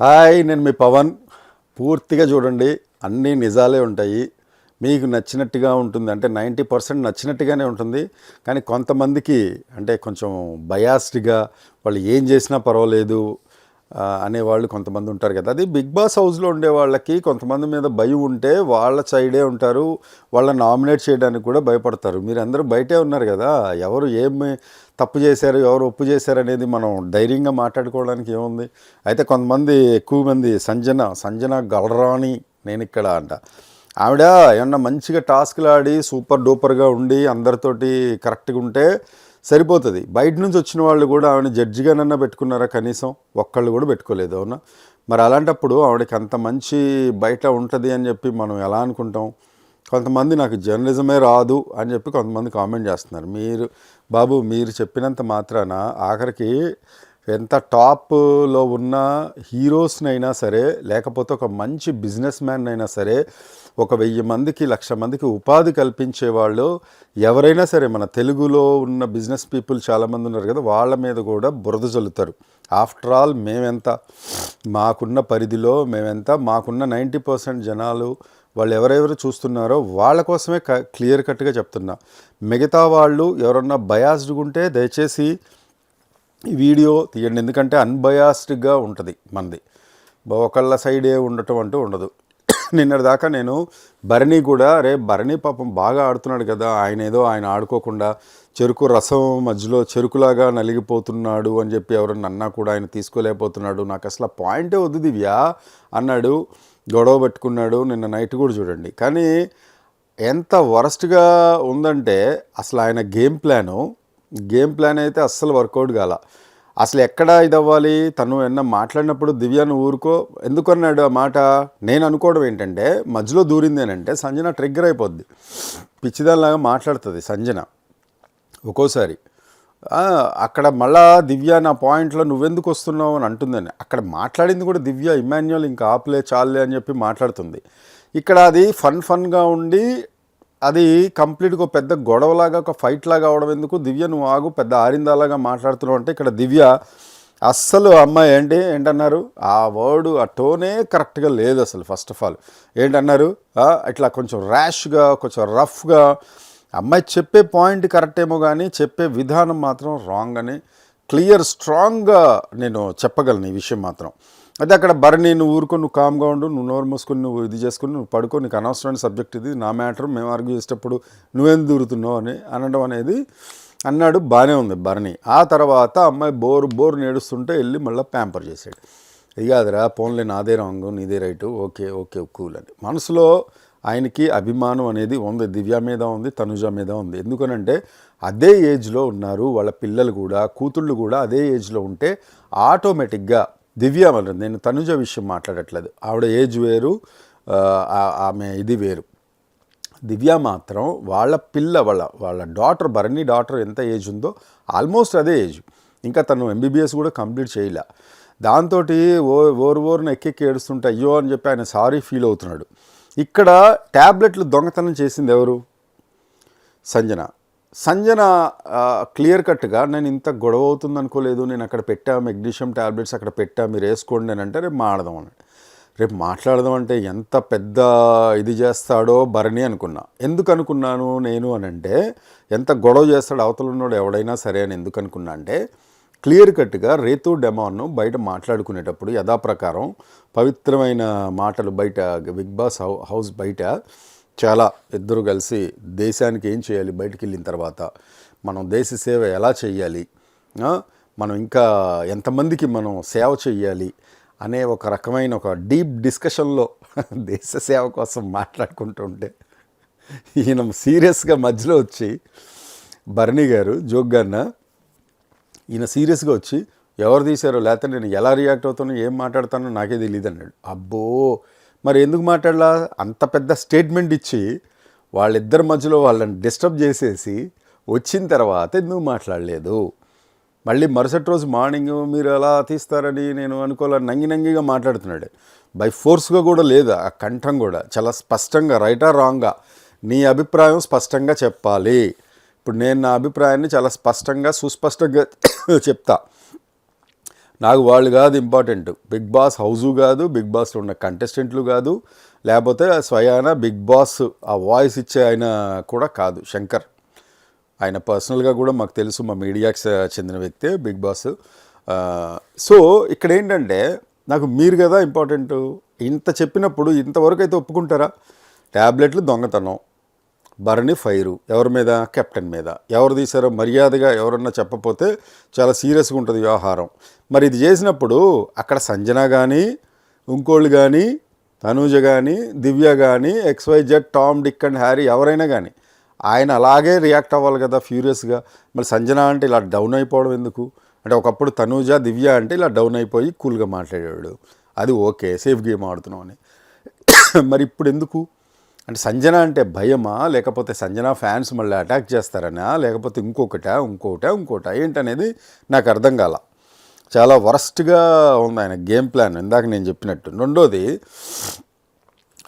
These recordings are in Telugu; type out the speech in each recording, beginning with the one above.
హాయ్ నేను మీ పవన్. పూర్తిగా చూడండి అన్నీ నిజాలే ఉంటాయి. మీకు నచ్చినట్టుగా ఉంటుంది. అంటే నైంటీ పర్సెంట్ నచ్చినట్టుగానే ఉంటుంది. కానీ కొంతమందికి అంటే కొంచెం బయాస్డ్గా వాళ్ళు ఏం చేసినా పర్వాలేదు. అనేవాళ్ళు కొంతమంది ఉంటారు కదా. అది బిగ్ బాస్ హౌస్లో ఉండే వాళ్ళకి కొంతమంది మీద భయం ఉంటే వాళ్ళ సైడే ఉంటారు వాళ్ళని నామినేట్ చేయడానికి కూడా భయపడతారు. మీరు అందరూ బయటే ఉన్నారు కదా. ఎవరు ఏమి తప్పు చేశారు ఎవరు ఒప్పు చేశారు అనేది మనం ధైర్యంగా మాట్లాడుకోవడానికి ఏముంది? అయితే కొంతమంది ఎక్కువ మంది సంజన సంజన గలరాని నేను ఇక్కడ అంట. ఆవిడ ఏమన్నా మంచిగా టాస్క్లు ఆడి సూపర్ డూపర్గా ఉండి అందరితోటి కరెక్ట్గా ఉంటే సరిపోతుంది. బయట నుంచి వచ్చిన వాళ్ళు కూడా ఆవిడ జడ్జిగానన్నా పెట్టుకున్నారా కనీసం? ఒక్కళ్ళు కూడా పెట్టుకోలేదు అవునా? మరి అలాంటప్పుడు ఆవిడకి అంత మంచి బయట ఉంటుంది అని చెప్పి మనం ఎలా అనుకుంటాం? కొంతమంది నాకు జర్నలిజమే రాదు అని చెప్పి కొంతమంది కామెంట్ చేస్తున్నారు. మీరు బాబు మీరు చెప్పినంత మాత్రాన ఆఖరికి ఎంత టాప్లో ఉన్న హీరోస్నైనా సరే లేకపోతే ఒక మంచి బిజినెస్ మ్యాన్ అయినా సరే ఒక వెయ్యి మందికి లక్ష మందికి ఉపాధి కల్పించే వాళ్ళు ఎవరైనా సరే మన తెలుగులో ఉన్న బిజినెస్ పీపుల్ చాలామంది ఉన్నారు కదా వాళ్ళ మీద కూడా బురద చల్లుతారు ఆఫ్టర్ ఆల్ మేమెంత? మాకున్న పరిధిలో మేమెంత? మాకున్న నైంటీ పర్సెంట్ జనాలు వాళ్ళు ఎవరెవరు చూస్తున్నారో వాళ్ళ కోసమే క క్లియర్ కట్గా చెప్తున్నా. మిగతా వాళ్ళు ఎవరన్నా బయాస్డ్గా ఉంటే దయచేసి ఈ వీడియో తీయండి. ఎందుకంటే అన్బయాస్డ్గా ఉంటుంది మనది ఒకళ్ళ సైడే ఉండటం అంటూ ఉండదు. నిన్నటిదాకా నేను భరణి కూడా రే భరణి పాపం బాగా ఆడుతున్నాడు కదా ఆయన ఏదో ఆయన ఆడుకోకుండా చెరుకు రసం మధ్యలో చెరుకులాగా నలిగిపోతున్నాడు అని చెప్పి ఎవరన్నా అన్నా కూడా ఆయన తీసుకోలేకపోతున్నాడు. నాకు అసలు పాయింటే వద్దు దివ్య అన్నాడు గొడవ పెట్టుకున్నాడు నిన్న నైట్ కూడా చూడండి. కానీ ఎంత వరస్ట్గా ఉందంటే అసలు ఆయన గేమ్ ప్లాను గేమ్ ప్లాన్ అయితే అస్సలు వర్కౌట్ కాల. అసలు ఎక్కడ ఇది అవ్వాలి తను ఎన్న మాట్లాడినప్పుడు దివ్యాను ఊరుకో? ఎందుకు అన్నాడు ఆ మాట? నేను అనుకోవడం ఏంటంటే మధ్యలో దూరింది అంటే సంజన ట్రిగ్గర్ అయిపోద్ది. పిచ్చిదానిలాగా మాట్లాడుతుంది సంజన. ఒక్కోసారి అక్కడ మళ్ళా దివ్య నా పాయింట్లో నువ్వెందుకు వస్తున్నావు? అని అంటుందని. అక్కడ మాట్లాడింది కూడా దివ్య ఇమాన్యువల్ ఇంకా ఆపులే చాలే అని చెప్పి మాట్లాడుతుంది. ఇక్కడ అది ఫన్ ఫన్గా ఉండి అది కంప్లీట్గా ఒక పెద్ద గొడవలాగా ఒక ఫైట్ లాగా అవడం ఎందుకు? దివ్య నువ్వు ఆగు పెద్ద ఆరిందాలాగా మాట్లాడుతున్నావు అంటే ఇక్కడ దివ్య అస్సలు అమ్మాయి ఏంటి? ఏంటన్నారు? ఆ వర్డ్ ఆ టోనే కరెక్ట్గా లేదు అసలు ఫస్ట్ ఆఫ్ ఆల్. ఏంటన్నారు? ఇట్లా కొంచెం ర్యాష్గా కొంచెం రఫ్గా. అమ్మాయి చెప్పే పాయింట్ కరెక్ట్ ఏమో కానీ చెప్పే విధానం మాత్రం రాంగ్ అని. క్లియర్ స్ట్రాంగ్గా నేను చెప్పగలను ఈ విషయం మాత్రం. అయితే అక్కడ భరణి నువ్వు ఊరుకో నువ్వు కామ్గా ఉండు నువ్వు నోరు మూసుకొని నువ్వు ఇది చేసుకుని నువ్వు పడుకో నీకు అనవసరమైన సబ్జెక్ట్ ఇది నా మ్యాటర్ మేము ఆర్గ్యూ చేసేటప్పుడు నువ్వేం దూరుతున్నావు అని అనడం అనేది అన్నాడు బాగానే ఉంది భరణి ఆ తర్వాత అమ్మాయి బోరు బోరు నేడుస్తుంటే వెళ్ళి మళ్ళీ ప్యాంపర్ చేశాడు. ఇది కాదురా పోన్లే నాదే రాంగ్ నీదే రైటు ఓకే ఓకే కూల్ అని. మనసులో ఆయనకి అభిమానం అనేది ఉంది దివ్య మీద ఉంది తనుజ మీద ఉంది. ఎందుకనంటే అదే ఏజ్లో ఉన్నారు వాళ్ళ పిల్లలు కూడా కూతుళ్ళు కూడా అదే ఏజ్లో ఉంటే ఆటోమేటిక్గా దివ్య మన నేను తనుజ విషయం మాట్లాడట్లేదు. ఆవిడ ఏజ్ వేరు ఆమె ఇది వేరు. దివ్య మాత్రం వాళ్ళ పిల్ల వాళ్ళ వాళ్ళ డాటర్ భరణి డాటర్ ఎంత ఏజ్ ఉందో ఆల్మోస్ట్ అదే ఏజ్. ఇంకా తను ఎంబీబీఎస్ కూడా కంప్లీట్ చేయలే. దాంతో ఓ ఓరు ఓరున ఎక్కెక్కి ఏడుస్తుంటే అయ్యో అని చెప్పి ఆయన సారీ ఫీల్ అవుతున్నాడు. ఇక్కడ ట్యాబ్లెట్లు దొంగతనం చేసింది ఎవరు? సంజన. సంజన క్లియర్ కట్గా నేను ఇంత గొడవ అవుతుంది అనుకోలేదు నేను అక్కడ పెట్టా మెగ్నీషియం ట్యాబ్లెట్స్ అక్కడ పెట్టా మీరు వేసుకోండి అని అంటే రేపు మాడదాం అని రేపు మాట్లాడదాం అంటే ఎంత పెద్ద ఇది చేస్తాడో భరణి అనుకున్నా. ఎందుకు అనుకున్నాను నేను అని అంటే ఎంత గొడవ చేస్తాడో అవతల ఉన్నాడు ఎవడైనా సరే అని ఎందుకు అనుకున్నా అంటే క్లియర్ కట్గా రేతు డెమాన్ను బయట మాట్లాడుకునేటప్పుడు యథాప్రకారం పవిత్రమైన మాటలు బయట బిగ్ బాస్ హౌ హౌస్ బయట చాలా ఇద్దరు కలిసి దేశానికి ఏం చేయాలి? బయటికి వెళ్ళిన తర్వాత మనం దేశ సేవ ఎలా చేయాలి? మనం ఇంకా ఎంతమందికి మనం సేవ చేయాలి? అనే ఒక రకమైన ఒక డీప్ డిస్కషన్లో దేశ సేవ కోసం మాట్లాడుకుంటుంటే ఈయన సీరియస్గా మధ్యలో వచ్చి భరణి గారు జోగ్గాన్న ఈయన సీరియస్గా వచ్చి ఎవరు తీశారో లేకపోతే నేను ఎలా రియాక్ట్ అవుతానో ఏం మాట్లాడతానో నాకే తెలియదు అన్నాడు అబ్బో! మరి ఎందుకు మాట్లాడాల? అంత పెద్ద స్టేట్మెంట్ ఇచ్చి వాళ్ళిద్దరి మధ్యలో వాళ్ళని డిస్టర్బ్ చేసేసి వచ్చిన తర్వాత ఎందుకు మాట్లాడలేదు? మళ్ళీ మరుసటి రోజు మార్నింగ్ మీరు ఎలా తీస్తారని నేను అనుకోలే నంగి నంగిగా మాట్లాడుతున్నాడు. బై ఫోర్స్గా కూడా లేదు? ఆ కంఠం కూడా చాలా స్పష్టంగా రైటా రాంగా నీ అభిప్రాయం స్పష్టంగా చెప్పాలి. ఇప్పుడు నేను నా అభిప్రాయాన్ని చాలా స్పష్టంగా సుస్పష్టంగా చెప్తా. నాకు వాళ్ళు కాదు ఇంపార్టెంట్ బిగ్ బాస్ హౌజు కాదు బిగ్ బాస్లో ఉన్న కంటెస్టెంట్లు కాదు లేకపోతే స్వయాన బిగ్ బాస్ ఆ వాయిస్ ఇచ్చే ఆయన కూడా కాదు శంకర్. ఆయన పర్సనల్గా కూడా మాకు తెలుసు మా మీడియాకి చెందిన వ్యక్తే బిగ్ బాస్. సో ఇక్కడ ఏంటంటే నాకు మీరు కదా ఇంపార్టెంట్ ఇంత చెప్పినప్పుడు ఇంతవరకు అయితే ఒప్పుకుంటారా? ట్యాబ్లెట్లు దొంగతనం. భరణి ఫైరు. ఎవరి మీద? కెప్టెన్ మీద. ఎవరు తీశారో మర్యాదగా ఎవరన్నా చెప్పపోతే చాలా సీరియస్గా ఉంటుంది వ్యవహారం. మరి ఇది చేసినప్పుడు అక్కడ సంజన కానీ ఇంకోళ్ళు కానీ తనూజ కానీ దివ్య కానీ X Y Z Tom Dick and Harry ఎవరైనా కానీ ఆయన అలాగే రియాక్ట్ అవ్వాలి కదా ఫ్యూరియస్గా. మరి సంజన అంటే ఇలా డౌన్ అయిపోవడం ఎందుకు? అంటే ఒకప్పుడు తనూజ దివ్య అంటే ఇలా డౌన్ అయిపోయి కూల్గా మాట్లాడేవాడు. అది ఓకే సేఫ్ గేమ్ ఆడుతున్నాం అని మరి ఇప్పుడు ఎందుకు? అంటే సంజన అంటే భయమా? లేకపోతే సంజన ఫ్యాన్స్ మళ్ళీ అటాక్ చేస్తారనా? లేకపోతే ఇంకొకట? ఇంకోట? ఇంకోట? ఏంటనేది నాకు అర్థం కాల. చాలా వరస్ట్గా ఉంది ఆయన గేమ్ ప్లాన్. ఇందాక నేను చెప్పినట్టు. రెండోది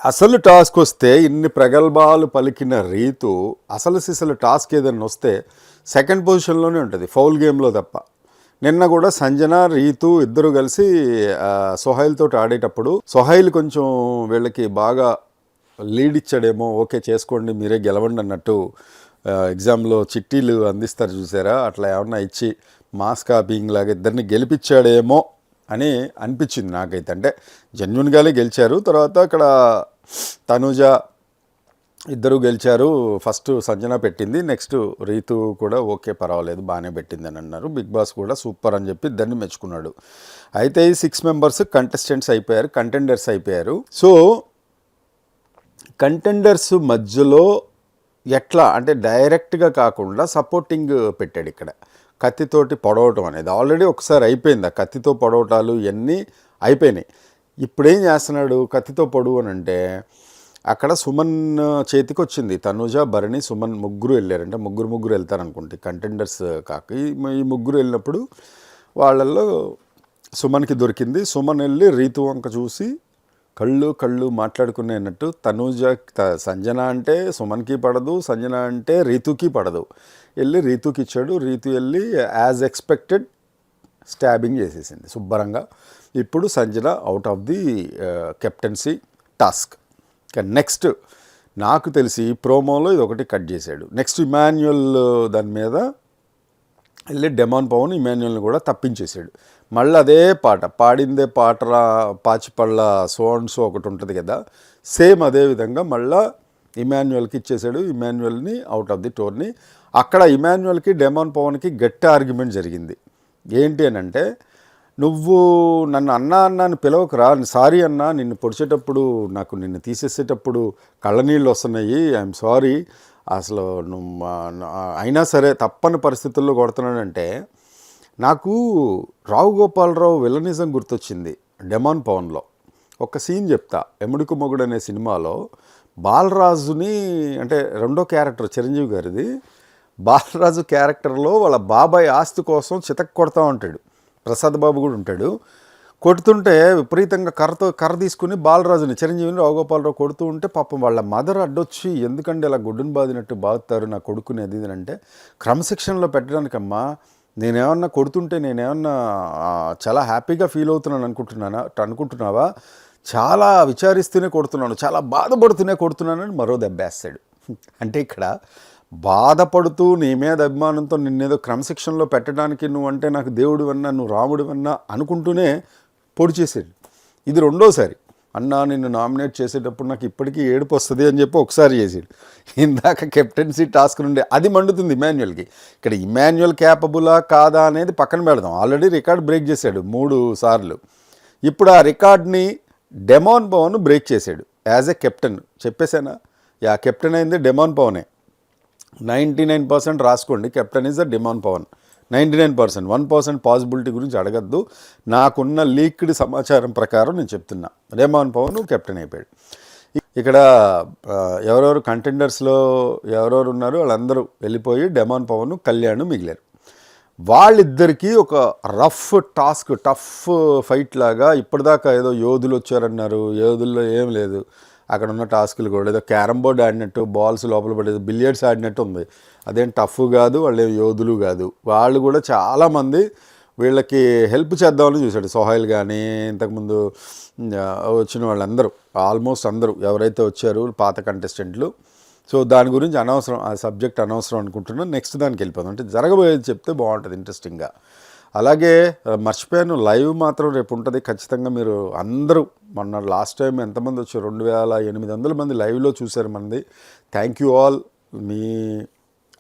అసలు టాస్క్ వస్తే ఇన్ని ప్రగల్భాలు పలికిన రీతు అసలు సిసలు టాస్క్ ఏదైనా వస్తే సెకండ్ పొజిషన్లోనే ఉంటుంది. ఫౌల్ గేమ్లో తప్ప. నిన్న కూడా సంజన రీతు ఇద్దరు కలిసి ఆ, సొహైల్ తోటి ఆడేటప్పుడు సొహైల్ కొంచెం వీళ్ళకి బాగా లీడ్ ఇచ్చాడేమో ఓకే చేసుకోండి మీరే గెలవండి అన్నట్టు ఎగ్జామ్లో చిట్టీలు అందిస్తారు చూసారా? అట్లా ఏమన్నా ఇచ్చి మాస్ కాపీయింగ్ లాగా ఇద్దరిని గెలిపించాడేమో అని అనిపించింది నాకైతే. అంటే జెన్యున్గానే గెలిచారు తర్వాత అక్కడ తనుజ ఇద్దరు గెలిచారు ఫస్ట్ సంజన పెట్టింది నెక్స్ట్ రీతు కూడా ఓకే పర్వాలేదు బాగానే పెట్టింది అని అన్నారు. బిగ్ బాస్ కూడా సూపర్ అని చెప్పి ఇద్దరిని మెచ్చుకున్నాడు. అయితే ఈ సిక్స్ మెంబర్స్ కంటెస్టెంట్స్ అయిపోయారు కంటెండర్స్ అయిపోయారు. సో కంటెండర్స్ మధ్యలో ఎట్లా? అంటే డైరెక్ట్గా కాకుండా సపోర్టింగ్ పెట్టాడు ఇక్కడ. కత్తితోటి పొడవటం అనేది ఆల్రెడీ ఒకసారి అయిపోయింది. ఆ కత్తితో పొడవటాలు ఇవన్నీ అయిపోయినాయి. ఇప్పుడు ఏం చేస్తున్నాడు? కత్తితో పొడవు అని అంటే అక్కడ సుమన్ చేతికి వచ్చింది తనుజ భరణి సుమన్ ముగ్గురు వెళ్ళారంటే ముగ్గురు ముగ్గురు వెళ్తారనుకుంటే కంటెండర్స్ కాక ఈ ఈ ముగ్గురు వెళ్ళినప్పుడు వాళ్ళల్లో సుమన్కి దొరికింది. సుమన్ వెళ్ళి రీతు వంక చూసి కళ్ళు కళ్ళు మాట్లాడుకునేటట్టు తనూజ త- సంజన అంటే సుమన్కి పడదు సంజన అంటే రీతుకి పడదు. వెళ్ళి రీతుకి ఇచ్చాడు. రీతు వెళ్ళి యాజ్ ఎక్స్పెక్టెడ్ స్టాబింగ్ చేసేసింది శుభ్రంగా. ఇప్పుడు Sanjana out of the captaincy task next నాకు తెలిసి ప్రోమోలో ఇది ఒకటి కట్ చేశాడు. నెక్స్ట్ ఇమాన్యుయల్ uh, దాని మీద వెళ్ళి డెమాన్ పవన్ ఇమాన్యుయల్ని కూడా తప్పించేశాడు. మళ్ళీ అదే పాట పాడిందే పాటరా పాచిపళ్ళ సో ఒకటి ఉంటుంది కదా సేమ్ అదే విధంగా మళ్ళా ఇమాన్యువల్కి ఇచ్చేసాడు ఇమాన్యువల్ని అవుట్ ఆఫ్ ది టోర్ని అక్కడ ఇమాన్యువల్కి డెమాన్ పవన్కి గట్టి ఆర్గ్యుమెంట్ జరిగింది. ఏంటి అని అంటే నువ్వు నన్ను అన్నా అన్నా అని పిలవకురా సారీ అన్నా నిన్ను పొడిచేటప్పుడు నాకు నిన్ను తీసేసేటప్పుడు కళ్ళనీళ్ళు వస్తున్నాయి ఐఎమ్ సారీ అసలు నువ్వు మా- అయినా సరే తప్పని పరిస్థితుల్లో కొడుతున్నాడంటే నాకు రావు గోపాలరావు విలనిజం గుర్తొచ్చింది డెమాన్ పవన్లో. ఒక సీన్ చెప్తా. ఎముడికు మొగుడు అనే సినిమాలో బాలరాజుని అంటే రెండో క్యారెక్టర్ చిరంజీవి గారిది బాలరాజు క్యారెక్టర్లో వాళ్ళ బాబాయ్ ఆస్తి కోసం చితక్ కొడతా ఉంటాడు. ప్రసాద్ బాబు కూడా ఉంటాడు. కొడుతుంటే విపరీతంగా కర్రతో కర్ర తీసుకుని బాలరాజుని చిరంజీవిని రావుగోపాలరావు కొడుతూ ఉంటే పాపం వాళ్ళ మదర్ అడ్డొచ్చి ఎందుకంటే ఇలా గుడ్డును బాదినట్టు బాగుతారు నా కొడుకుని? అది అంటే క్రమశిక్షణలో పెట్టడానికమ్మా నేనేమన్నా కొడుతుంటే నేనేమన్నా చాలా హ్యాపీగా ఫీల్ అవుతున్నాను అనుకుంటున్నానా అనుకుంటున్నావా? చాలా విచారిస్తూనే కొడుతున్నాను చాలా బాధపడుతూనే కొడుతున్నానని మరో దెబ్బేస్తాడు అంటే ఇక్కడ బాధపడుతూ నీ మీద అభిమానంతో నిన్నేదో క్రమశిక్షణలో పెట్టడానికి నువ్వు అంటే నాకు దేవుడు అన్నా నువ్వు రాముడు అన్నా అనుకుంటూనే పొడి చేసాడు ఇది రెండోసారి. అన్నా నిన్ను నామినేట్ చేసేటప్పుడు నాకు ఇప్పటికీ ఏడుపు వస్తుంది అని చెప్పి ఒకసారి చేసాడు. ఇందాక కెప్టెన్సీ టాస్క్ నుండి అది మండుతుంది ఇమాన్యువల్కి ఇక్కడ ఇమాన్యువల్ క్యాపబులా కాదా అనేది పక్కన పెడదాం. ఆల్రెడీ రికార్డ్ బ్రేక్ చేశాడు మూడు సార్లు. ఇప్పుడు ఆ రికార్డ్ని డెమాన్ పవన్ బ్రేక్ చేశాడు యాజ్ ఎ కెప్టెన్. చెప్పేశానా? యా కెప్టెన్ అయింది డెమాన్ పవనే. నైంటీ నైన్ పర్సెంట్ రాసుకోండి. Captain is the Demon Pavan. Ninety nine percent. One percent possibility గురించి అడగద్దు. నాకున్న లీక్డ్ సమాచారం ప్రకారం నేను చెప్తున్నా. రెమాన్ పవన్ కెప్టెన్ అయిపోయాడు. ఇక్కడ ఎవరెవరు కంటెండర్స్లో ఎవరెవరు ఉన్నారో వాళ్ళందరూ వెళ్ళిపోయి డెమాన్ పవన్ కళ్యాణ్ మిగిలారు. వాళ్ళిద్దరికీ ఒక రఫ్ టాస్క్ టఫ్ ఫైట్ లాగా ఇప్పటిదాకా ఏదో యోధులు వచ్చారన్నారు. యోధుల్లో ఏం లేదు. అక్కడ ఉన్న టాస్కులు కూడా. ఏదో క్యారమ్ బోర్డ్ ఆడినట్టు బాల్స్ లోపల పడేది బిలియర్డ్స్ ఆడినట్టు ఉంది. అదేం టఫ్ కాదు వాళ్ళు యోధులు కాదు. వాళ్ళు కూడా చాలామంది వీళ్ళకి హెల్ప్ చేద్దామని చూశాడు. సోహైల్ కానీ ఇంతకుముందు వచ్చిన వాళ్ళందరూ ఆల్మోస్ట్ అందరూ ఎవరైతే వచ్చారు పాత కంటెస్టెంట్లు. సో దాని గురించి అనవసరం ఆ సబ్జెక్ట్ అనవసరం అనుకుంటున్నాను. నెక్స్ట్ దానికి వెళ్ళిపోదాం. అంటే జరగబోయేది చెప్తే బాగుంటుంది ఇంట్రెస్టింగ్గా. అలాగే మర్చిపోయాను. లైవ్ మాత్రం రేపు ఉంటుంది. ఖచ్చితంగా మీరు అందరూ మొన్న లాస్ట్ టైం ఎంతమంది వచ్చారు? రెండు వేల ఎనిమిది వందల మంది లైవ్లో చూశారు మనది. Thank you all. మీ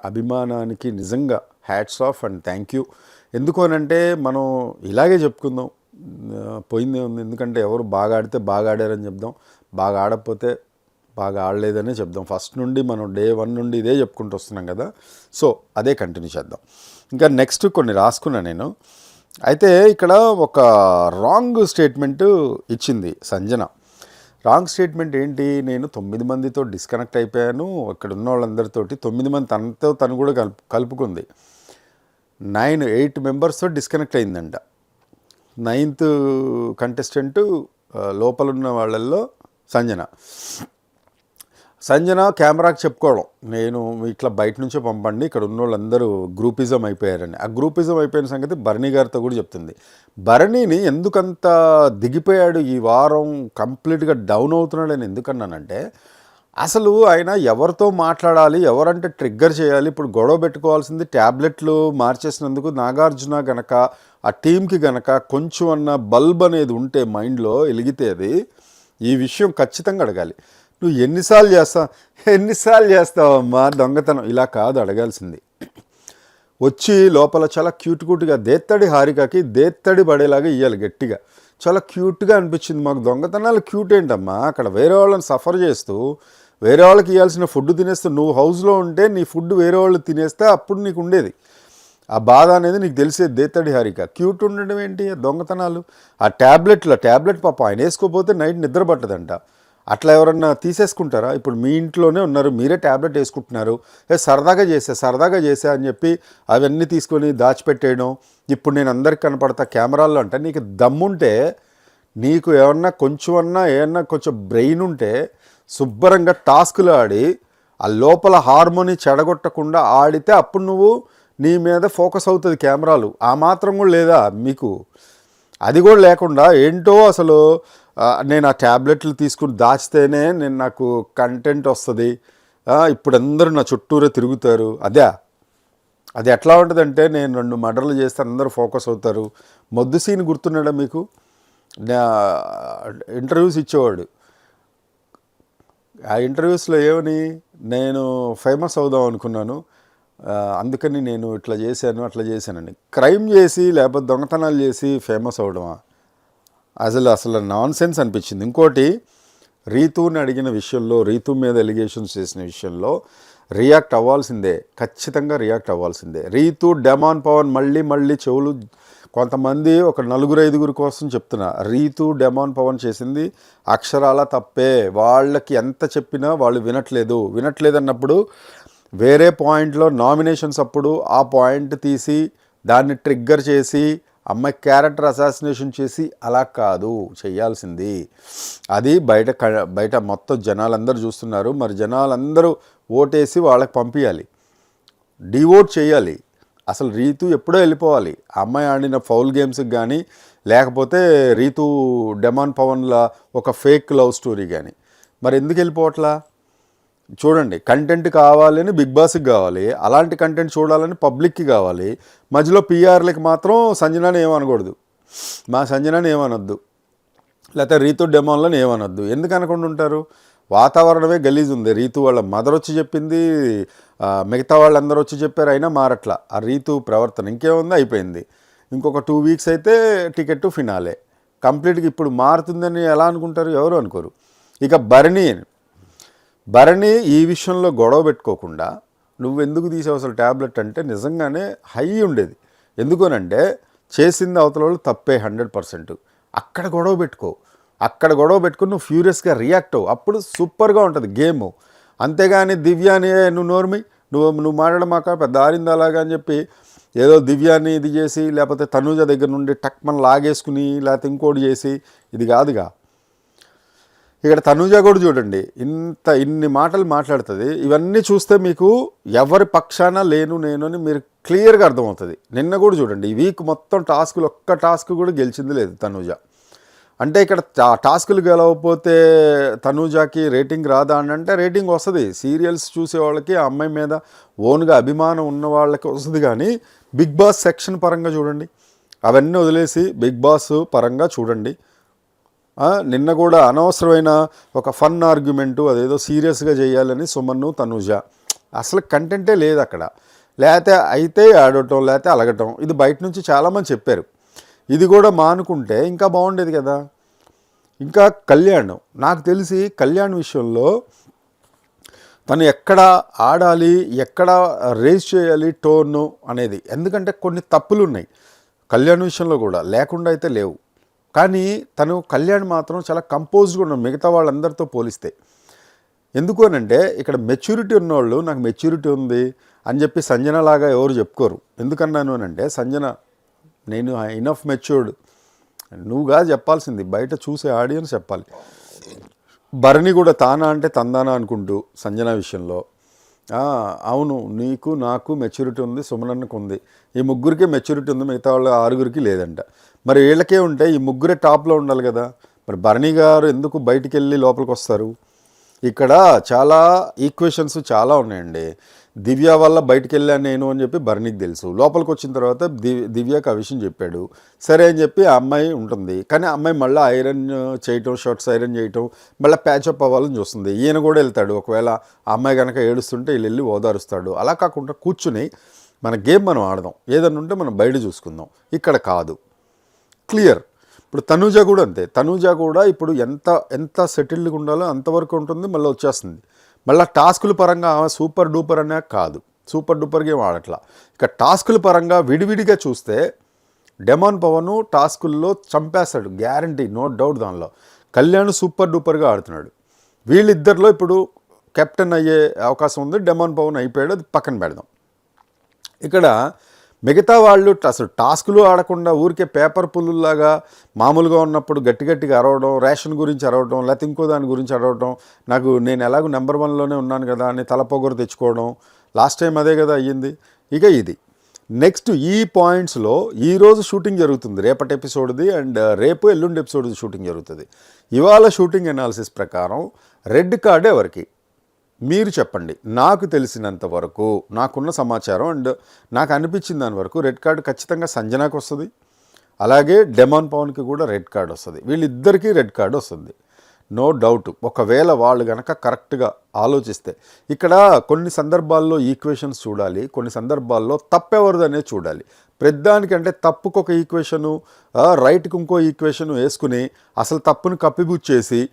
అభిమానానికి నిజంగా hats off and thank you. ఎందుకు అనంటే మనం ఇలాగే చెప్పుకుందాం. పోయిందే ఉంది. ఎందుకంటే ఎవరు బాగా ఆడితే బాగా ఆడారని చెప్దాం. బాగా ఆడకపోతే బాగా ఆడలేదనే చెప్దాం. ఫస్ట్ నుండి మనం డే వన్ నుండి ఇదే చెప్పుకుంటూ వస్తున్నాం కదా. సో అదే కంటిన్యూ చేద్దాం. ఇంకా నెక్స్ట్ కొన్ని రాసుకున్నా నేను. అయితే ఇక్కడ ఒక రాంగ్ స్టేట్మెంట్ ఇచ్చింది సంజన. రాంగ్ స్టేట్మెంట్ ఏంటి? నేను తొమ్మిది మందితో డిస్కనెక్ట్ అయిపోయాను. ఇక్కడ ఉన్న వాళ్ళందరితోటి తొమ్మిది మంది తనతో తను కూడా కలుపు కలుపుకుంది. నైన్ ఎయిట్ మెంబర్స్తో డిస్కనెక్ట్ అయిందంట. నైన్త్ కంటెస్టెంట్ లోపల ఉన్న వాళ్ళల్లో సంజన. సంజన కెమెరాకి చెప్పుకోవడం. నేను ఇట్లా బయట నుంచే పంపండి ఇక్కడ ఉన్న వాళ్ళందరూ గ్రూపిజం అయిపోయారని. ఆ గ్రూపిజం అయిపోయిన సంగతి భరణి గారితో కూడా చెప్తుంది. భరణిని ఎందుకంత దిగిపోయాడు ఈ వారం కంప్లీట్గా డౌన్ అవుతున్నాడని ఎందుకన్నానంటే అసలు ఆయన ఎవరితో మాట్లాడాలి ఎవరంటే ట్రిగ్గర్ చేయాలి ఇప్పుడు గొడవ పెట్టుకోవాల్సింది ట్యాబ్లెట్లు మార్చేసినందుకు నాగార్జున గనక ఆ టీంకి గనక కొంచెం అన్న బల్బ్ అనేది ఉంటే మైండ్లో వెలిగితే అది ఈ విషయం ఖచ్చితంగా అడగాలి. నువ్వు ఎన్నిసార్లు చేస్తావు ఎన్నిసార్లు చేస్తావమ్మా? దొంగతనం. ఇలా కాదు అడగాల్సింది. వచ్చి లోపల చాలా క్యూట్ క్యూట్గా దేత్తడి హారికకి దేత్తడి పడేలాగా ఇవ్వాలి గట్టిగా. చాలా క్యూట్గా అనిపించింది మాకు. దొంగతనాలు క్యూట్ ఏంటమ్మా? అక్కడ వేరే వాళ్ళని సఫర్ చేస్తూ వేరే వాళ్ళకి ఇవ్వాల్సిన ఫుడ్ తినేస్తూ నువ్వు హౌస్లో ఉంటే నీ ఫుడ్ వేరే వాళ్ళు తినేస్తే అప్పుడు నీకు ఉండేది. ఆ బాధ అనేది నీకు తెలిసేది దేత్తడి హారిక. క్యూట్ ఉండడం ఏంటి? ఆ దొంగతనాలు ఆ ట్యాబ్లెట్లో ట్యాబ్లెట్ పాప ఆయన వేసుకోపోతే నైట్ నిద్ర పట్టదంట. అట్లా ఎవరన్నా తీసేసుకుంటారా? ఇప్పుడు మీ ఇంట్లోనే ఉన్నారు మీరే ట్యాబ్లెట్ వేసుకుంటున్నారు. ఏ సరదాగా చేసా సరదాగా చేసా అని చెప్పి అవన్నీ తీసుకొని దాచిపెట్టేయడం ఇప్పుడు నేను అందరికి కనపడతా కెమెరాల్లో అంటే నీకు దమ్ముంటే నీకు ఏమన్నా కొంచెం అన్నా ఏమన్నా కొంచెం బ్రెయిన్ ఉంటే శుభ్రంగా టాస్కులు ఆడి ఆ లోపల హార్మోని చెడగొట్టకుండా ఆడితే అప్పుడు నువ్వు నీ మీద ఫోకస్ అవుతుంది కెమెరాలు. ఆ మాత్రం కూడా లేదా మీకు? అది కూడా లేకుండా ఏంటో అసలు నేను ఆ ట్యాబ్లెట్లు తీసుకుని దాచితేనే నేను నాకు కంటెంట్ వస్తుంది. ఇప్పుడు అందరూ నా చుట్టూరే తిరుగుతారు. అదే అది ఎట్లా ఉంటుందంటే నేను రెండు మర్డర్లు చేస్తే అందరూ ఫోకస్ అవుతారు. మొద్దు సీన్ గుర్తున్నాడా మీకు? ఇంటర్వ్యూస్ ఇచ్చేవాడు. ఆ ఇంటర్వ్యూస్లో ఏమని? నేను ఫేమస్ అవుదాం అనుకున్నాను. అందుకని నేను ఇట్లా చేశాను అట్లా చేశానని. క్రైమ్ చేసి లేకపోతే దొంగతనాలు చేసి ఫేమస్ అవడమా? అసలు అసలు నాన్ సెన్స్ అనిపించింది. ఇంకోటి రీతుని అడిగిన విషయంలో రీతు మీద ఎలిగేషన్స్ చేసిన విషయంలో రియాక్ట్ అవ్వాల్సిందే. ఖచ్చితంగా రియాక్ట్ అవ్వాల్సిందే. రీతు డెమాన్ పవన్ మళ్ళీ మళ్ళీ చెవులు కొంతమంది ఒక నలుగురు ఐదుగురు కోసం చెప్తున్నా. రీతు డెమాన్ పవన్ చేసింది అక్షరాల తప్పే. వాళ్ళకి ఎంత చెప్పినా వాళ్ళు వినట్లేదు. వినట్లేదు అన్నప్పుడు వేరే పాయింట్లో నామినేషన్స్ అప్పుడు ఆ పాయింట్ తీసి దాన్ని ట్రిగ్గర్ చేసి అమ్మాయి క్యారెక్టర్ అసాసినేషన్ చేసి అలా కాదు చేయాల్సింది. అది బయట క- బయట మొత్తం జనాలందరూ చూస్తున్నారు. మరి జనాలందరూ ఓటేసి వాళ్ళకి పంపించాలి డివోట్ చేయాలి. అసలు రీతు ఎప్పుడో వెళ్ళిపోవాలి. అమ్మాయి ఆడిన ఫౌల్ గేమ్స్కి కానీ లేకపోతే రీతు డెమాన్ పవన్ల ఒక ఫేక్ లవ్ స్టోరీ కానీ మరి ఎందుకు వెళ్ళిపోవట్లా? చూడండి కంటెంట్ కావాలని బిగ్ బాస్కి కావాలి అలాంటి కంటెంట్ చూడాలని పబ్లిక్కి కావాలి. మధ్యలో పీఆర్లకి మాత్రం సంజనాని ఏమనకూడదు. మా సంజనాని ఏమనొద్దు. లేకపోతే రీతు డెమోన్లని ఏమనొద్దు. ఎందుకు అనకుండా ఉంటారు? వాతావరణమే గలీజ్ ఉంది. రీతు వాళ్ళ మదర్ వచ్చి చెప్పింది మిగతా వాళ్ళందరూ వచ్చి చెప్పారు అయినా మారట్లా. ఆ రీతు ప్రవర్తన ఇంకేముంది? అయిపోయింది. ఇంకొక టూ వీక్స్ అయితే టికెట్ ఫినాలే కంప్లీట్గా ఇప్పుడు మారుతుందని ఎలా అనుకుంటారు? ఎవరు అనుకోరు. ఇక భరణి భరణి ఈ విషయంలో గొడవ పెట్టుకోకుండా నువ్వు ఎందుకు తీసావు అసలు ట్యాబ్లెట్ అంటే నిజంగానే హై ఉండేది. ఎందుకనంటే చేసింది అవతల వాళ్ళు తప్పే హండ్రెడ్ పర్సెంట్. అక్కడ గొడవ పెట్టుకో. అక్కడ గొడవ పెట్టుకుని నువ్వు ఫ్యూరియస్గా రియాక్ట్ అవ్వు. అప్పుడు సూపర్గా ఉంటుంది గేమ్. అంతేగాని దివ్యాని నువ్వు నోర్మి? నువ్వు నువ్వు మాట్లాడమాక పెద్ద ఆరింది అలాగా అని చెప్పి ఏదో దివ్యాన్ని ఇది చేసి లేకపోతే తనూజ దగ్గర నుండి టక్మన్ లాగేసుకుని లేకపోతే ఇంకోటి చేసి ఇది కాదుగా. ఇక్కడ తనుజ కూడా చూడండి. ఇంత ఇన్ని మాటలు మాట్లాడుతుంది. ఇవన్నీ చూస్తే మీకు ఎవరి పక్షాన లేను నేను అని మీరు క్లియర్గా అర్థమవుతుంది. నిన్న కూడా చూడండి. ఈ వీక్ మొత్తం టాస్కులు ఒక్క టాస్క్ కూడా గెలిచింది లేదు తనుజ. అంటే ఇక్కడ టా- టాస్కులు గెలవకపోతే తనూజాకి రేటింగ్ రాదా అని అంటే రేటింగ్ వస్తుంది. సీరియల్స్ చూసే వాళ్ళకి ఆ అమ్మాయి మీద ఓన్గా అభిమానం ఉన్న వాళ్ళకి వస్తుంది కానీ బిగ్ బాస్ సెక్షన్ పరంగా చూడండి. అవన్నీ వదిలేసి బిగ్ బాస్ పరంగా చూడండి. నిన్న కూడా అనవసరమైన ఒక ఫన్ ఆర్గ్యుమెంటు అదేదో సీరియస్గా చేయాలని సుమన్ను తనుజ. అసలు కంటెంటే లేదు అక్కడ. లేకపోతే అయితే ఆడటం లేకపోతే అలగటం. ఇది బయట నుంచి చాలామంది చెప్పారు. ఇది కూడా మానుకుంటే ఇంకా బాగుండేది కదా. ఇంకా కళ్యాణ్. నాకు తెలిసి కళ్యాణ్ విషయంలో తను ఎక్కడ ఆడాలి ఎక్కడ రేస్ చేయాలి టోన్ అనేది. ఎందుకంటే కొన్ని తప్పులు ఉన్నాయి కళ్యాణ్ విషయంలో కూడా. లేకుండా అయితే లేవు. కానీ తను కళ్యాణ్ మాత్రం చాలా కంపోజ్డ్గా ఉన్నాడు. మిగతా వాళ్ళందరితో పోలిస్తే. ఎందుకు అనంటే ఇక్కడ మెచ్యూరిటీ ఉన్నవాళ్ళు నాకు మెచ్యూరిటీ ఉంది అని చెప్పి సంజన లాగా ఎవరు చెప్పుకోరు. ఎందుకన్నాను అనంటే అంటే సంజన నేను ఇనఫ్ మెచ్యూర్డ్ నువ్వుగా చెప్పాల్సింది బయట చూసే ఆడియన్స్ చెప్పాలి. భరణి కూడా తానా అంటే తందానా అనుకుంటూ సంజన విషయంలో. అవును నీకు నాకు మెచ్యూరిటీ ఉంది సుమనన్నకు ఉంది. ఈ ముగ్గురికి మెచ్యూరిటీ ఉంది మిగతా వాళ్ళ ఆరుగురికి లేదంట. మరి వీళ్ళకే ఉంటే ఈ ముగ్గురే టాప్లో ఉండాలి కదా. మరి భరణి గారు ఎందుకు బయటికి వెళ్ళి లోపలికి వస్తారు ఇక్కడ చాలా ఈక్వేషన్స్ చాలా ఉన్నాయండి. దివ్య వల్ల బయటికి వెళ్ళాను నేను అని చెప్పి భరణికి తెలుసు. లోపలికి వచ్చిన తర్వాత దివ్ దివ్యకు ఆ విషయం చెప్పాడు. సరే అని చెప్పి ఆ అమ్మాయి ఉంటుంది. కానీ ఆ అమ్మాయి మళ్ళీ ఐరన్ చేయటం షర్ట్స్ ఐరన్ చేయటం మళ్ళీ ప్యాచప్ అవ్వాలని చూస్తుంది. ఈయన కూడా వెళ్తాడు. ఒకవేళ ఆ అమ్మాయి కనుక ఏడుస్తుంటే వీళ్ళు వెళ్ళి ఓదారుస్తాడు. అలా కాకుండా కూర్చుని మన గేమ్ మనం ఆడదాం. ఏదన్నా ఉంటే మనం బయట చూసుకుందాం. ఇక్కడ కాదు. క్లియర్. ఇప్పుడు తనూజ కూడా అంతే. తనూజ కూడా ఇప్పుడు ఎంత ఎంత సెటిల్డ్గా ఉండాలో అంతవరకు ఉంటుంది మళ్ళీ వచ్చేస్తుంది. మళ్ళీ టాస్కుల పరంగా ఆమె సూపర్ డూపర్ అనే కాదు. సూపర్ డూపర్ గేమ్ ఆడట్లా. ఇక టాస్కుల పరంగా విడివిడిగా చూస్తే డెమాన్ పవన్ టాస్కుల్లో చంపేస్తాడు గ్యారంటీ నో డౌట్ దానిలో. కళ్యాణ్ సూపర్ డూపర్గా ఆడుతున్నాడు. వీళ్ళిద్దరిలో ఇప్పుడు కెప్టెన్ అయ్యే అవకాశం ఉంది డెమాన్ పవన్ అయిపోయాడు అది పక్కన పెడదాం. ఇక్కడ మిగతా వాళ్ళు అసలు టాస్కులు ఆడకుండా ఊరికే పేపర్ పుల్లులాగా మామూలుగా ఉన్నప్పుడు గట్టి గట్టిగా అరవడం రేషన్ గురించి అరవడం లేకపోతే ఇంకో దాని గురించి అరవడం నాకు నేను ఎలాగో నెంబర్ వన్లోనే ఉన్నాను కదా అని తలపొగరు తెచ్చుకోవడం లాస్ట్ టైం అదే కదా అయ్యింది. ఇక ఇది. నెక్స్ట్ ఈ పాయింట్స్లో ఈరోజు షూటింగ్ జరుగుతుంది. రేపటి ఎపిసోడ్ది అండ్ రేపు ఎల్లుండి ఎపిసోడ్ది షూటింగ్ జరుగుతుంది. ఇవాళ షూటింగ్ అనాలిసిస్ ప్రకారం రెడ్ కార్డ్ ఎవరికి? మీరు చెప్పండి. నాకు తెలిసినంత వరకు నాకున్న సమాచారం అండ్ నాకు అనిపించిన దాని వరకు రెడ్ కార్డు ఖచ్చితంగా సంజనాకు వస్తుంది. అలాగే డెమాన్ పవన్కి కూడా రెడ్ కార్డు వస్తుంది. వీళ్ళిద్దరికీ రెడ్ కార్డు వస్తుంది. No doubt. ఒకవేళ వాళ్ళు కనుక కరెక్ట్గా ఆలోచిస్తే ఇక్కడ కొన్ని సందర్భాల్లో ఈక్వేషన్స్ చూడాలి. కొన్ని సందర్భాల్లో తప్పెవరిదనే చూడాలి. ప్రతిదానికంటే తప్పుకు ఒక ఈక్వేషను రైట్కి ఇంకో ఈక్వేషన్ వేసుకుని అసలు తప్పును కప్పిపుచ్చేసి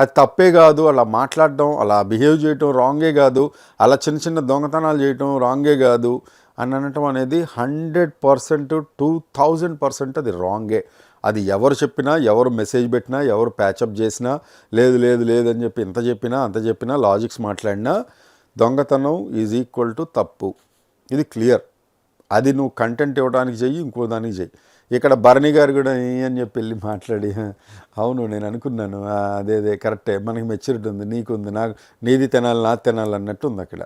అది తప్పే కాదు అలా మాట్లాడడం అలా బిహేవ్ చేయటం రాంగే కాదు అలా చిన్న చిన్న దొంగతనాలు చేయటం రాంగే కాదు అని అనటం అనేది hundred percent two thousand percent అది రాంగే అది ఎవరు చెప్పినా ఎవరు మెసేజ్ పెట్టినా ఎవరు ప్యాచప్ చేసినా లేదు లేదు లేదని చెప్పి ఇంత చెప్పినా అంత చెప్పినా లాజిక్స్ మాట్లాడినా దొంగతనం ఈజ్ ఈక్వల్ టు తప్పు. ఇది క్లియర్ అది నువ్వు కంటెంట్ ఇవ్వడానికి చెయ్యి ఇంకో దానికి చెయ్యి. ఇక్కడ భరణి గారు కూడా ఏ అని చెప్పి వెళ్ళి మాట్లాడి అవును నేను అనుకున్నాను. అదేదే అదే అదే కరెక్టే. మనకి మెచ్యూరిటీ ఉంది నీకు ఉంది నాకు నీది తినాలి నా తినాలి అన్నట్టు ఉంది అక్కడ.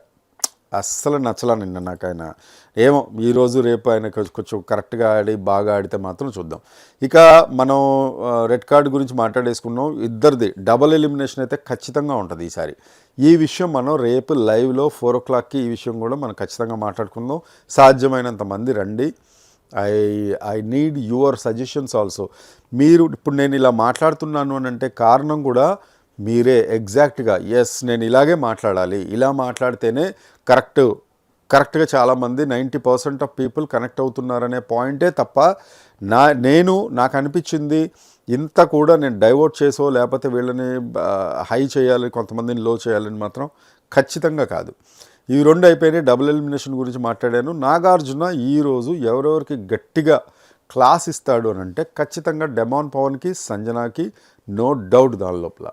అస్సలు నచ్చలా నిన్న నాకు ఆయన. ఏమో ఈరోజు రేపు ఆయన కొంచెం- కరెక్ట్గా ఆడి బాగా ఆడితే మాత్రం చూద్దాం. ఇక మనం రెడ్ కార్డ్ గురించి మాట్లాడేసుకున్నాం. ఇద్దరిది డబల్ ఎలిమినేషన్ అయితే ఖచ్చితంగా ఉంటుంది ఈసారి. ఈ విషయం మనం రేపు లైవ్లో ఫోర్ ఓ క్లాక్కి ఈ విషయం కూడా మనం ఖచ్చితంగా మాట్లాడుకుందాం. సాధ్యమైనంత మంది రండి. I I need your suggestions also మీరు ఇప్పుడు నేను ఇలా మాట్లాడుతున్నాను అని అంటే కారణం కూడా మీరే ఎగ్జాక్ట్గా ఎస్ నేను ఇలాగే మాట్లాడాలి. ఇలా మాట్లాడితేనే కరెక్ట్ కరెక్ట్గా చాలామంది ninety percent of people connect అవుతున్నారనే పాయింటే తప్ప నా నేను నాకు అనిపించింది ఇంత కూడా నేను డైవర్ట్ చేసో లేకపోతే వీళ్ళని హై చేయాలి కొంతమందిని లో చేయాలని మాత్రం ఖచ్చితంగా కాదు. ఈ రెండు అయిపోయినాయి. డబుల్ ఎలిమినేషన్ గురించి మాట్లాడాను. నాగార్జున ఈరోజు ఎవరెవరికి గట్టిగా క్లాస్ ఇస్తాడు అని అంటే ఖచ్చితంగా డెమాన్ పవన్కి సంజనాకి నో డౌట్ దాని లోపల.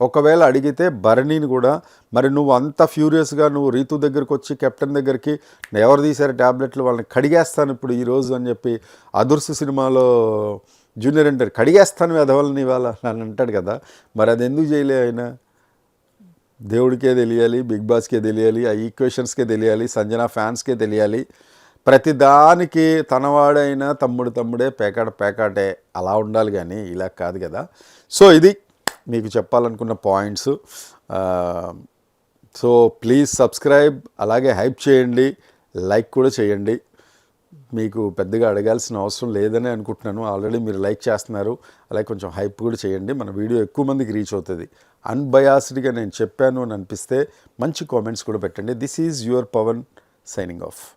ఒకవేళ అడిగితే భరణిని కూడా మరి నువ్వు అంత ఫ్యూరియస్గా నువ్వు రీతు దగ్గరికి వచ్చి కెప్టెన్ దగ్గరికి ఎవరు తీశారు ట్యాబ్లెట్లు వాళ్ళని కడిగేస్తాను ఇప్పుడు ఈరోజు అని చెప్పి అదుర్సు సినిమాలో జూనియర్ అంటారు కడిగేస్తాను వెధవలని ఇవాళ అని అంటాడు కదా. మరి అది ఎందుకు చేయలే ఆయన? దేవుడికే తెలియాలి బిగ్ బాస్కే తెలియాలి ఆ ఈక్వేషన్స్కే తెలియాలి సంజన ఫ్యాన్స్కే తెలియాలి. ప్రతి దానికి తనవాడైన తమ్ముడు తమ్ముడే పేకాట పేకాటే అలా ఉండాలి కానీ ఇలా కాదు కదా. సో ఇది మీకు చెప్పాలనుకున్న పాయింట్స్. సో ప్లీజ్ సబ్స్క్రైబ్ అలాగే హైప్ చేయండి లైక్ కూడా చేయండి. మీకు పెద్దగా అడగాల్సిన అవసరం లేదని అనుకుంటున్నాను. ఆల్రెడీ మీరు లైక్ చేస్తున్నారు అలాగే కొంచెం హైప్ కూడా చేయండి. మన వీడియో ఎక్కువ మందికి రీచ్ అవుతుంది. అన్బయాస్డ్గా నేను చెప్పాను అని అనిపిస్తే మంచి కామెంట్స్ కూడా పెట్టండి. This is your Pavan signing off.